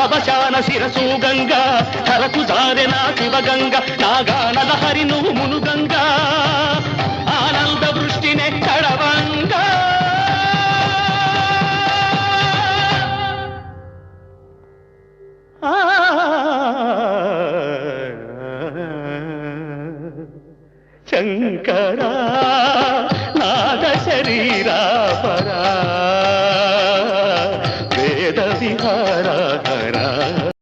కలవశాన శిరసు గంగ కరకు జారె నా శివ గంగ నాగానద హరి నువ్వు మునుగంగ ఆనంద వృష్టి నెక్కడవంగ శంకరా నాద శరీరా పరా. ಹರಿಹರ ಹರ